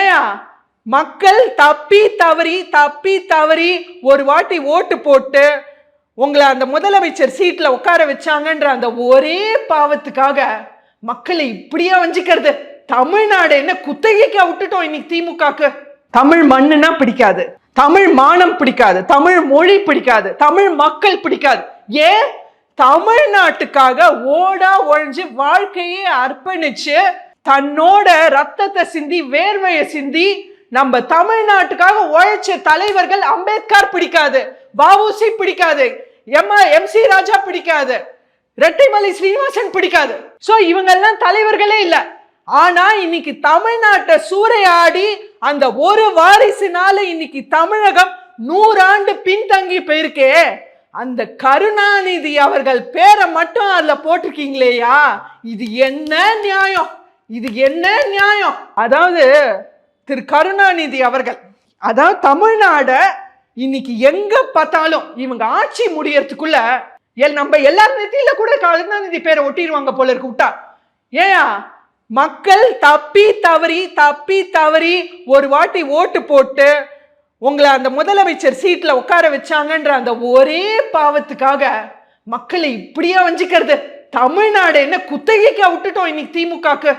ஏயா மக்கள் தப்பி தவறி தப்பி தவறி ஒரு வாட்டி ஓட்டு போட்டு உங்களை அந்த முதலமைச்சர் சீட்டில் உட்கார வச்சாங்கன்ற அந்த ஒரே பாவத்துக்காக மக்களை இப்படியா வஞ்சிக்கிறது. தமிழ்நாடு என்ன குத்தகைக்கு விட்டுட்டோம் இன்னைக்கு திமுகக்கு? தமிழ் மண்ணுனா பிடிக்காது. தமிழ் மானம் பிடிக்காது. தமிழ் மொழி பிடிக்காது. தமிழ் மக்கள் பிடிக்காது. ஏன் தமிழ்நாட்டுக்காக ஓடா ஒழிஞ்சு வாழ்க்கையே அர்ப்பணிச்சு தன்னோட ரத்தத்தை சிந்தி வேர்வையை சிந்தி நம்ம தமிழ்நாட்டுக்காக உழைச்ச தலைவர்கள் அம்பேத்கர் பிடிக்காது பாபுசி பிடிக்காது எம் எம் சி ராஜா பிடிக்காது ரெட்டைமலை ஸ்ரீனிவாசன் பிடிக்காது. சோ இவங்கெல்லாம் தலைவர்களே இல்ல. ஆனா இன்னைக்கு தமிழ்நாட்டை சூறையாடி அந்த ஒரு வாரிசுனால இன்னைக்கு தமிழகம் நூறாண்டு பின்தங்கி போயிருக்கே. அந்த கருணாநிதி அவர்கள் பேரை மட்டும் அதுல போட்டிருக்கீங்களேயா? இது என்ன நியாயம்? இது என்ன நியாயம்? அதாவது திரு கருணாநிதி அவர்கள் அதாவது தமிழ்நாட இன்னைக்கு எங்க பார்த்தாலும் இவங்க ஆட்சி முடியறதுக்குள்ள எல் நம்ம எல்லார் நெத்தியில கூட கருணாநிதி பேரை ஒட்டிடுவாங்க போல இருக்கு விட்டா. ஏயா மக்கள் தப்பி தவறி தப்பி தவறி ஒரு வாட்டி ஓட்டு போட்டு உங்களை அந்த முதலமைச்சர் சீட்ல உட்கார வச்சாங்கன்ற அந்த ஒரே பாவத்துக்காக மக்களை இப்படியா வஞ்சிக்கிறது? தமிழ்நாடு என்ன குத்தகைக்கா விட்டுட்டோம் இன்னைக்கு திமுகக்கு?